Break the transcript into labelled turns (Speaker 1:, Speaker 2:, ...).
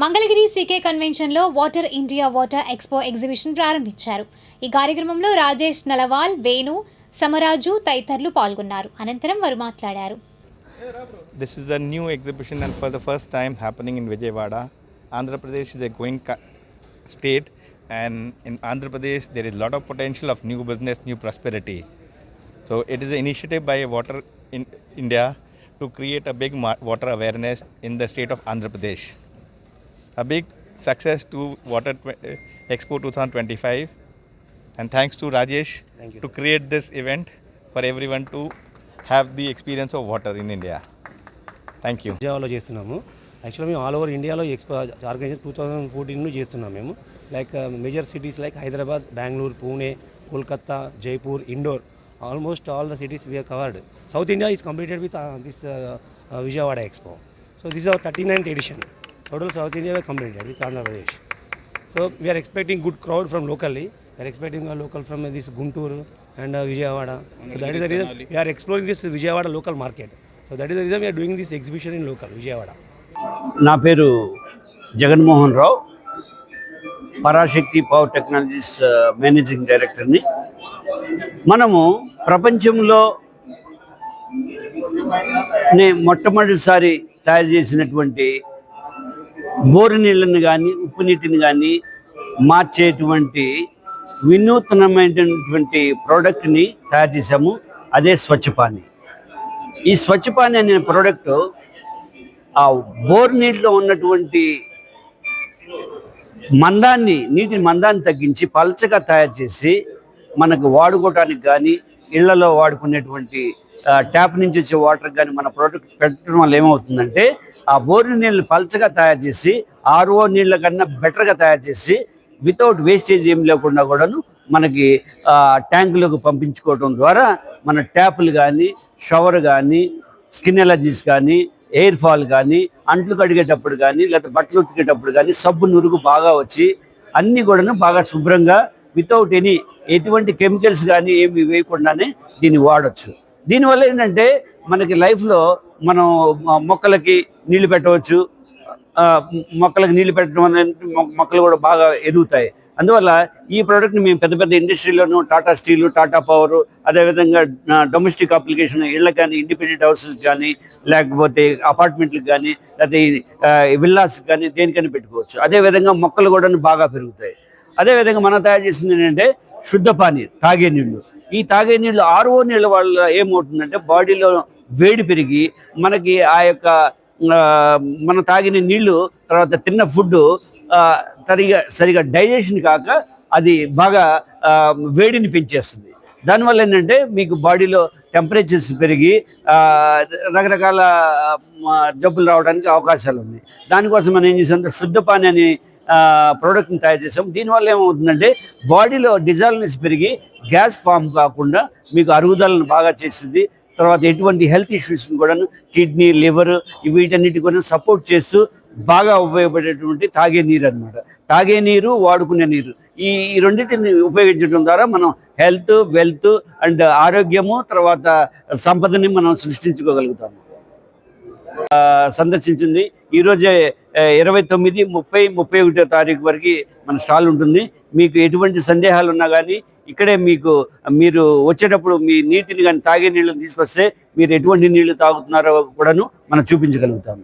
Speaker 1: Mangalagiri CK కన్వెన్షన్లో water India water expo exhibition ప్రారంభించారు. ఈ కార్యక్రమంలో రాజేష్ నలవాల్ వేణు సమరాజు తైతర్లు పాల్గొన్నారు. అనంతరం వారు మాట్లాడారు.
Speaker 2: This is the new exhibition and for the first time happening in Vijayawada Andhra Pradesh is a going state and in Andhra Pradesh there is lot of potential of new business new prosperity so it is initiative by water in India to create a big water awareness in the state of Andhra Pradesh A big success to Water uh, Expo 2025 and thanks to Rajesh
Speaker 3: Thank you,
Speaker 2: to
Speaker 3: sir.
Speaker 2: create this event for everyone to have the experience of water in India. Thank you.
Speaker 3: విజయవాడలో చేస్తున్నాము యాక్చువల్గా మేము all over ఇండియాలో expo organization two thousand fourteen చేస్తున్నాం మేము like major cities like Hyderabad Bengaluru Pune Kolkata Jaipur Indore almost all the cities we covered south India is completed with this Vijayawada expo so this our thirty ninth edition total south India completed with Andhra Pradesh so we're expecting good crowd from locally we're expecting local from this Guntur and Vijayawada so that is the reason we're exploring this Vijayawada local market so that is the reason we're doing this exhibition in local Vijayawada
Speaker 4: నా పేరు Jaganmohan Rao. Parashakti power technologies uh, managing డైరెక్టర్ని. మనము ప్రపంచంలో నే మొట్టమొదటిసారి తయారు చేసినటువంటి bore నీళ్ళని కానీ ఉప్పు నీటిని కానీ మార్చేటువంటి వినూతనమైనటువంటి ప్రోడక్ట్ని తయారు చేశాము. అదే స్వచ్ఛపాని ఈ స్వచ్ఛపాని అనే ప్రోడక్ట్ ఆ బోర్ నీటిలో ఉన్నటువంటి మందాన్ని నీటి మందాన్ని తగ్గించి పలచగా తయారు చేసి మనకు వాడుకోవటానికి కానీ ఇళ్ళలో వాడుకునేటువంటి ట్యాప్ నుంచి వచ్చే వాటర్ కానీ మన ప్రోడక్ట్ పెట్టడం వల్ల ఏమవుతుందంటే ఆ బోరు నీళ్ళు పలచగా తయారు చేసి ఆర్ఓ నీళ్ళ కన్నా బెటర్గా తయారు చేసి వితౌట్ వేస్టేజ్ ఏం లేకుండా కూడాను మనకి ట్యాంకులకు పంపించుకోవడం ద్వారా మన ట్యాపులు కానీ షవర్ కానీ స్కిన్ ఎలర్జీస్ కానీ ఎయిర్ ఫాల్ కానీ అంట్లు కడిగేటప్పుడు కానీ లేకపోతే బట్టలు ఉతికేటప్పుడు కానీ సబ్బు నురుగు బాగా వచ్చి అన్నీ కూడాను బాగా శుభ్రంగా వితౌట్ ఎనీ ఎటువంటి కెమికల్స్ కానీ ఏమి వేయకుండానే దీన్ని వాడచ్చు. దీనివల్ల ఏంటంటే మనకి లైఫ్లో మనం మొక్కలకి నీళ్ళు పెట్టవచ్చు. మొక్కలకు నీళ్ళు పెట్టడం వల్ల మొక్కలు కూడా బాగా ఎదుగుతాయి. అందువల్ల ఈ ప్రోడక్ట్ని మేము పెద్ద పెద్ద ఇండస్ట్రీలోను టాటా స్టీలు టాటా పవర్ అదేవిధంగా డొమెస్టిక్ అప్లికేషన్ ఇళ్ళకి కానీ ఇండిపెండెంట్ హౌసెస్ కానీ లేకపోతే అపార్ట్మెంట్లకు కానీ లేకపోతే విల్లాస్ కానీ దేనికైనా పెట్టుకోవచ్చు. అదేవిధంగా మొక్కలు కూడా బాగా పెరుగుతాయి. అదేవిధంగా మనం తయారు చేసింది ఏంటంటే శుద్ధ పానీ తాగే నీళ్ళు. ఈ తాగే నీళ్ళు ఆర్ఓ నీళ్ళ వల్ల ఏమవుతుందంటే బాడీలో వేడి పెరిగి మనకి ఆ యొక్క మనం తాగిన నీళ్ళు తర్వాత తిన్న ఫుడ్ సరిగా సరిగా డైజెషన్ కాక అది బాగా వేడిని పెంచేస్తుంది. దానివల్ల ఏంటంటే మీకు బాడీలో టెంపరేచర్స్ పెరిగి రకరకాల జబ్బులు రావడానికి అవకాశాలు ఉన్నాయి. దానికోసం మనం ఏం చేసామంటే శుద్ధ పాని అని ప్రోడక్ట్ని తయారు చేసాం. దీనివల్ల ఏమవుతుందంటే బాడీలో డిజాల్నెస్ పెరిగి గ్యాస్ ఫామ్ కాకుండా మీకు అరుగుదలను బాగా చేస్తుంది. తర్వాత ఎటువంటి హెల్త్ ఇష్యూస్ని కూడా కిడ్నీ లివర్ వీటన్నిటి కూడా సపోర్ట్ చేస్తూ బాగా ఉపయోగపడేటువంటి తాగే నీరు అన్నమాట. తాగే నీరు వాడుకునే నీరు. ఈ రెండింటిని ఉపయోగించడం ద్వారా మనం హెల్త్ వెల్త్ అండ్ ఆరోగ్యము తర్వాత సంపదని మనం సృష్టించుకోగలుగుతాము. సందర్శించింది. ఈరోజే ఇరవై తొమ్మిది ముప్పై ముప్పై ఒకటో తారీఖు వరకు మన స్టాల్ ఉంటుంది. మీకు ఎటువంటి సందేహాలు ఉన్నా కానీ ఇక్కడే మీకు మీరు వచ్చేటప్పుడు మీ నీటిని కానీ తాగే నీళ్ళని తీసుకొస్తే మీరు ఎటువంటి నీళ్ళు తాగుతున్నారో కూడాను మనం చూపించగలుగుతాము.